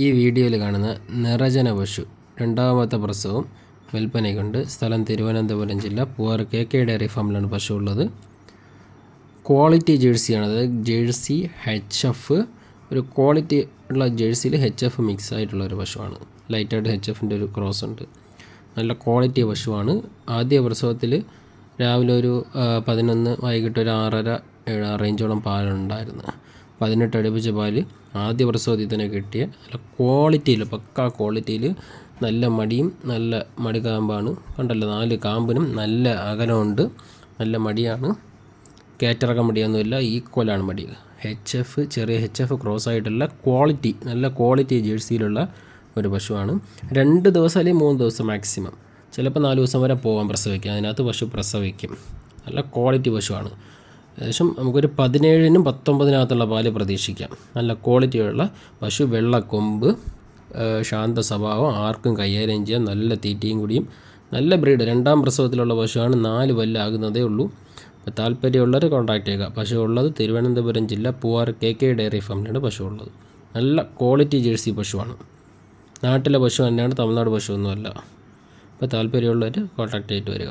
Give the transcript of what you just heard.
ഈ വീഡിയോയിൽ കാണുന്ന നിറജന പശു രണ്ടാമത്തെ പ്രസവം വിൽപ്പനയ്ക്കുണ്ട് സ്ഥലം തിരുവനന്തപുരം ജില്ല പൂവാർ കെ കെ ഡയറി ഫാമിലാണ് പശു ഉള്ളത്. ക്വാളിറ്റി ജേഴ്സിയാണ് അതായത് ജേഴ്സി എച്ച് എഫ് ഒരു ക്വാളിറ്റി ഉള്ള ജേഴ്സിയിൽ എച്ച് എഫ് മിക്സ് ആയിട്ടുള്ള ഒരു പശുവാണ്. ലൈറ്റായിട്ട് എച്ച് എഫിന്റെ ഒരു ക്രോസ് ഉണ്ട്. നല്ല ക്വാളിറ്റി പശുവാണ്. ആദ്യ പ്രസവത്തിൽ രാവിലെ ഒരു പതിനൊന്ന് വൈകിട്ട് ഒരു ആറര ഏഴ് റേഞ്ചോളം പാലുണ്ടായിരുന്നു. പതിനെട്ട് അടുപ്പിച്ച പാൽ ആദ്യ പ്രസവത്തിൽ തന്നെ കിട്ടിയ നല്ല ക്വാളിറ്റിയിൽ പക്കാ ക്വാളിറ്റിയിൽ നല്ല മടിയും നല്ല മടി കാമ്പാണ് കണ്ടല്ലോ നാല് കാമ്പിനും നല്ല അകലമുണ്ട്. നല്ല മടിയാണ്. കേറ്ററക മടിയൊന്നുമില്ല ഈക്വലാണ് മടി. എച്ച് എഫ് ചെറിയ എച്ച് എഫ് ക്രോസ് ആയിട്ടുള്ള ക്വാളിറ്റി നല്ല ക്വാളിറ്റി ജേഴ്സിയിലുള്ള ഒരു പശുവാണ്. രണ്ട് ദിവസം അല്ലെങ്കിൽ മൂന്ന് ദിവസം മാക്സിമം ചിലപ്പോൾ നാല് ദിവസം വരെ പോകാൻ പ്രസവിക്കും. അതിനകത്ത് പശു പ്രസവിക്കും. നല്ല ക്വാളിറ്റി പശുവാണ്. ഏകദേശം നമുക്കൊരു പതിനേഴിനും പത്തൊമ്പതിനകത്തുള്ള പാൽ പ്രതീക്ഷിക്കാം. നല്ല ക്വാളിറ്റിയുള്ള പശു വെള്ളക്കൊമ്പ് ശാന്ത സ്വഭാവം ആർക്കും കൈകാര്യം ചെയ്യാം നല്ല തീറ്റയും കൂടിയും നല്ല ബ്രീഡ്. രണ്ടാം പ്രസവത്തിലുള്ള പശുവാണ് നാല് വല്ലാകുന്നതേ ഉള്ളൂ. അപ്പോൾ താല്പര്യമുള്ളവർ കോൺടാക്ട് ചെയ്യുക. പശു ഉള്ളത് തിരുവനന്തപുരം ജില്ല പൂവാർ കെ കെ ഡയറി ഫാമിലാണ് പശു ഉള്ളത്. നല്ല ക്വാളിറ്റി ജേഴ്സി പശുവാണ്. നാട്ടിലെ പശു തന്നെയാണ് തമിഴ്നാട് പശു ഒന്നുമല്ല. അപ്പോൾ താല്പര്യമുള്ളവർ കോൺടാക്ട് ചെയ്തിട്ട് വരിക.